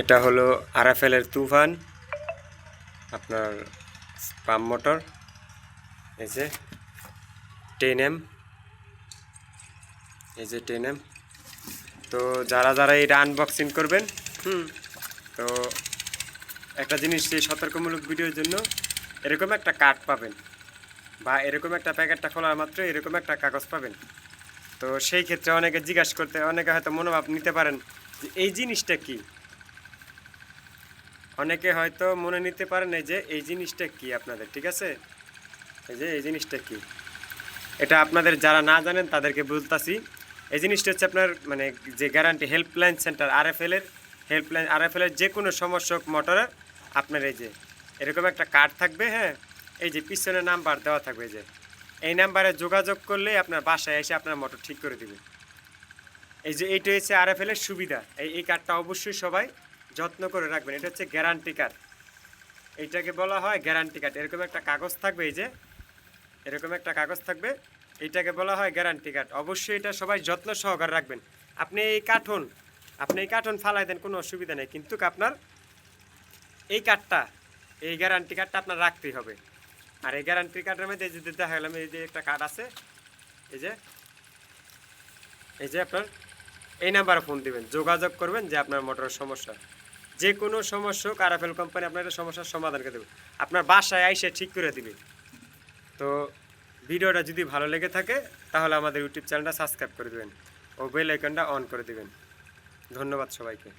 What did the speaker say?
এটা হলো আরএফএলের তুফান, আপনার পাম্প মোটর, এই যে টেন এম, এই যে টেন এম। তো যারা যারা এটা আনবক্সিং করবেন, হুম, তো একটা জিনিস সেই সতর্কমূলক ভিডিওর জন্য এরকম একটা কার্ড পাবেন বা এরকম একটা প্যাকেটটা খোলার মাত্র এরকম একটা কাগজ পাবেন। তো সেই ক্ষেত্রে অনেকে জিজ্ঞাসা করতে, অনেকে হয়তো মনোভাব নিতে পারেন যে এই জিনিসটা কি? অনেকে হয়তো মনে নিতে পারেন এই যে এই জিনিসটা কি আপনাদের, ঠিক আছে? এই যে এই জিনিসটা কি? এটা আপনাদের যারা না জানেন তাদেরকে বলতাছি। এই জিনিসটা হচ্ছে আপনার মানে যে গ্যারান্টি হেল্পলাইন সেন্টার আরএফএল এর হেল্পলাইন আরএফএল এর যে কোনো সমস্যা মোটরের আপনার এই যে, এরকম একটা কার্ড থাকবে হ্যাঁ? এই যে পিছনে নাম্বার দেওয়া থাকবে যে। এই নাম্বারে যোগাযোগ করলে আপনার বাসায় এসে আপনার মোটর ঠিক করে দিবে। এই যে এইটা হচ্ছে আরএফএল এর সুবিধা। এই এই কার্ডটা অবশ্যই সবাই যত্ন করে রাখবেন। এটা হচ্ছে গ্যারান্টি কার্ড এইটাকে বলা হয় গ্যারান্টি কার্ড এরকম একটা কাগজ থাকবে এই যে, এরকম একটা কাগজ থাকবে। এইটাকে বলা হয় গ্যারান্টি কার্ড অবশ্যই এটা সবাই যত্ন সহকারে রাখবেন। আপনি এই কার্টুন, আপনি এই কার্টুন ফালাই দেন, কোনো অসুবিধা নেই। কিন্তু আপনার এই কার্ডটা এই গ্যারান্টি কার্ডটা আপনার রাখতেই হবে। আর এই গ্যারান্টি কার্ডের মধ্যে এই যে দেখা গেলাম এই যে একটা কার্ড আছে, এই যে এই যে আপনার এই নাম্বারে ফোন দিবেন, যোগাযোগ করবেন যে আপনার মোটরের সমস্যা। যে কোনো সমস্যা হোক আরএফএল কোম্পানি আপনার একটা সমস্যার সমাধান করে দেবে। আপনার বাসায় আইসে ঠিক করে দিবে। তো ভিডিওটা যদি ভালো লেগে থাকে, তাহলে আমাদের ইউটিউব চ্যানেলটা সাবস্ক্রাইব করে দেবেন ও বেল আইকনটা অন করে দেবেন। ধন্যবাদ সবাইকে।